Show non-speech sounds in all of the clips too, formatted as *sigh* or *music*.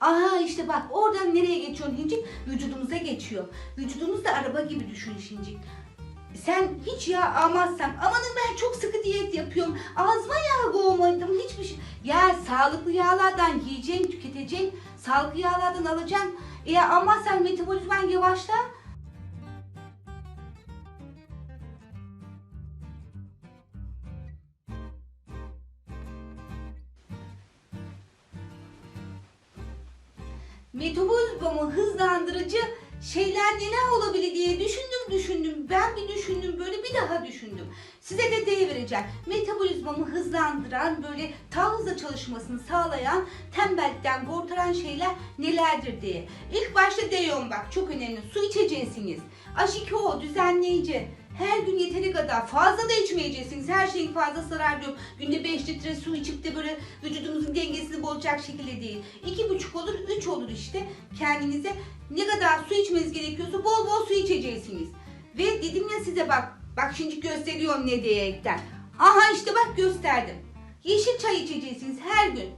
Aha işte bak oradan nereye geçiyorsun Hincik? Vücudumuza geçiyor. Vücudumuz da araba gibi düşün Hincik. Sen hiç yağ almazsan amanın ben çok sıkı diyet yapıyorum. Ağzıma yağ koymadım hiçbir şey. Ya sağlıklı yağlardan yiyeceksin, tüketeceksin. Sağlıklı yağlardan alacaksın. Eğer almazsan metabolizman yavaşlar. Metabolizmamı hızlandırıcı şeyler neler olabilir diye düşündüm düşündüm. Ben bir düşündüm böyle bir daha düşündüm. Size de devireceğim. Metabolizmamı hızlandıran böyle daha hızlı çalışmasını sağlayan tembellikten kurtaran şeyler nelerdir diye. İlk başta diyorum bak çok önemli. Su içeceksiniz. H2O düzenleyici. Her gün yeteri kadar fazla da içmeyeceksiniz. Her şeyin fazla zarar diyorum. Günde 5 litre su içip de böyle vücudunuzun dengesini bozacak şekilde değil. 2,5 olur, 3 olur işte. Kendinize ne kadar su içmeniz gerekiyorsa bol bol su içeceksiniz. Ve dedim ya size bak, bak şimdi gösteriyorum ne diyerekten. Aha işte bak gösterdim. Yeşil çay içeceksiniz her gün.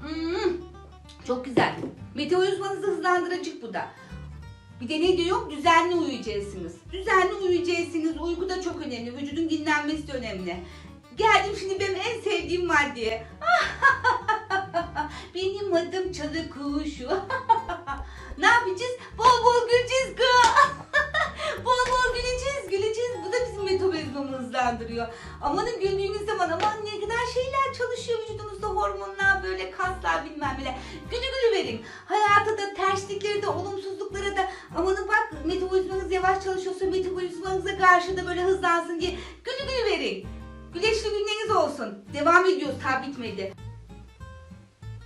Hmm, çok güzel. Metabolizmanızı hızlandıracak bu da. Bir de ne diyor? Düzenli uyuyacaksınız. Düzenli uyuyacaksınız. Uyku da çok önemli. Vücudun dinlenmesi de önemli. Geldim şimdi benim en sevdiğim maddeye. *laughs* benim adım çalı kuşu. *laughs* ne yapacağız? Bol bol güleceğiz kız. *laughs* bol bol güleceğiz, güleceğiz. Bu da bizim metabolizmamızı hızlandırıyor. Amanın güldüğünüz zaman aman ne kadar şeyler çalışıyor vücudunuzda hormonlar böyle kaslar bilmem neler. Gülü gülü verin. Hayatta da terslikleri de da amanın bak metabolizmanız yavaş çalışıyorsa metabolizmanıza karşı da böyle hızlansın diye gülü gülü verin. Güneşli günleriniz olsun. Devam ediyoruz ta bitmedi.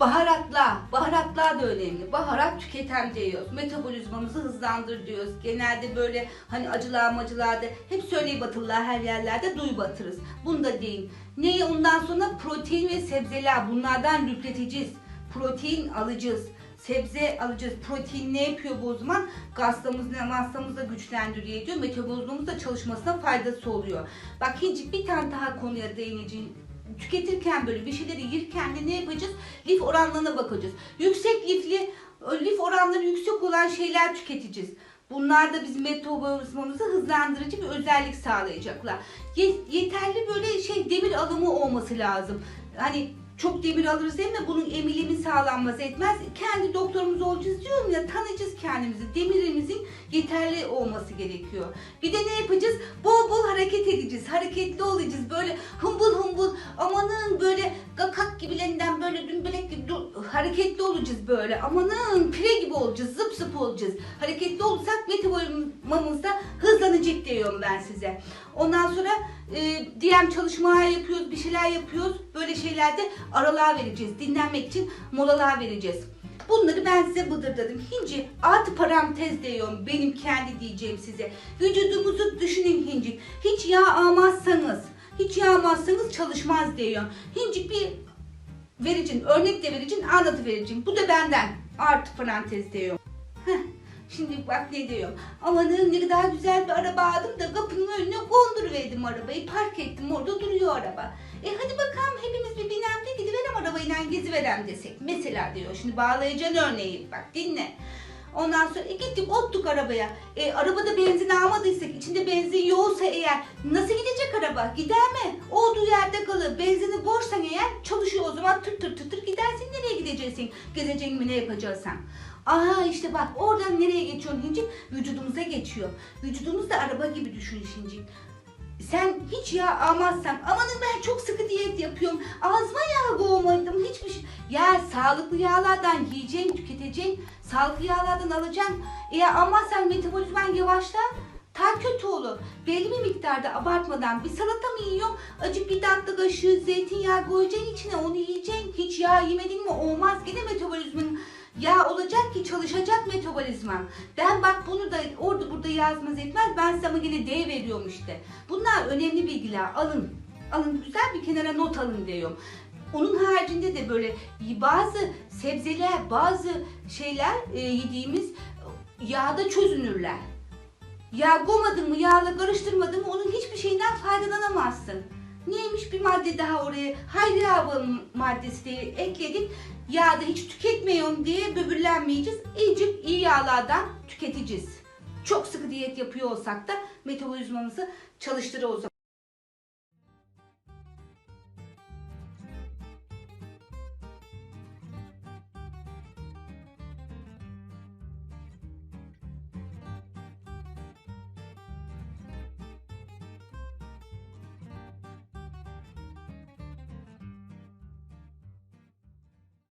Baharatlar, baharatlar da önemli. Baharat tüketen diyoruz. Metabolizmamızı hızlandır diyoruz. Genelde böyle hani acılar macılarda hep söyleyi batırlar her yerlerde duy batırız. Bunu da deyin. Neyi ondan sonra protein ve sebzeler bunlardan lüpleteceğiz. Protein alacağız. Sebze alacağız. Protein ne yapıyor bu o zaman? Gaslamızı, maslamızı da güçlendiriyor diyor. Metabolizmamız da çalışmasına faydası oluyor. Bak Hincik bir tane daha konuya değineceğim tüketirken böyle bir şeyleri yerken de ne yapacağız? Lif oranlarına bakacağız. Yüksek lifli, lif oranları yüksek olan şeyler tüketeceğiz. Bunlar da bizim metabolizmamızı hızlandırıcı bir özellik sağlayacaklar. Ye- yeterli böyle şey demir alımı olması lazım. Hani çok demir alırız değil mi? Bunun emilimi sağlanmaz etmez. Kendi doktorumuz olacağız diyorum ya tanıyacağız kendimizi. Demirimizin yeterli olması gerekiyor. Bir de ne yapacağız? Bol bol hareket edeceğiz. Hareketli olacağız. Böyle hımbıl hımbıl amanın böyle gakak gibilerinden böyle dümbelek gibi dur- hareketli olacağız böyle. Amanın pire gibi olacağız. Zıp zıp olacağız. Hareketli olursak metabolizmamız hızlanacak diyorum ben size. Ondan sonra e, diyelim çalışmalar yapıyoruz, bir şeyler yapıyoruz. Böyle şeylerde aralar vereceğiz. Dinlenmek için molalar vereceğiz. Bunları ben size bıdırdadım. Hinci artı parantez diyorum benim kendi diyeceğim size. Vücudumuzu düşünün Hinci. Hiç yağ almazsanız, hiç yağ almazsanız çalışmaz diyorum. Hinci bir vericin, örnek de vericin, anlatı vericin. Bu da benden. Artı parantez diyorum. Heh. Şimdi bak ne diyorum. Amanın ne kadar güzel bir araba aldım da kapının önüne konduruverdim arabayı. Park ettim orada duruyor araba. E hadi bakalım hepimiz bir binem de gidiverem arabayla geziverem desek. Mesela diyor şimdi bağlayacaksın örneği bak dinle. Ondan sonra e, gittik ottuk arabaya. E, arabada benzin almadıysak içinde benzin yoksa eğer nasıl gidecek araba? Gider mi? Olduğu yerde kalır. Benzini boşsan eğer çalışıyor o zaman tır tır tır tır gidersin nereye gideceksin? Gezeceksin mi ne yapacaksan. Aa işte bak oradan nereye geçiyorsun Hincik? Vücudumuza geçiyor. Vücudumuz da araba gibi düşün Hincik. Sen hiç yağ almazsan amanın ben çok sıkı diyet yapıyorum. Ağzıma yağ koymadım hiçbir şey. Ya sağlıklı yağlardan yiyeceksin, tüketeceksin. Sağlıklı yağlardan alacaksın. Eğer almazsan metabolizman yavaşlar. Ta kötü olur. Belli bir miktarda abartmadan bir salata mı yiyorsun? Acık bir tatlı kaşığı zeytinyağı koyacaksın içine onu yiyeceksin. Hiç yağ yemedin mi olmaz. Gene metabolizmanın Yağ olacak ki çalışacak metabolizman. Ben bak bunu da orada burada yazmaz etmez. Ben size ama yine D veriyorum işte. Bunlar önemli bilgiler. Alın. Alın güzel bir kenara not alın diyorum. Onun haricinde de böyle bazı sebzeler, bazı şeyler e, yediğimiz yağda çözünürler. Yağ koymadın mı, yağla karıştırmadın mı onun hiçbir şeyinden faydalanamazsın. Neymiş bir madde daha oraya hayri abın maddesi diye ekledik. Yağda hiç tüketmiyorum diye böbürlenmeyeceğiz. İyice iyi yağlardan tüketeceğiz. Çok sıkı diyet yapıyor olsak da metabolizmamızı çalıştırır o zaman.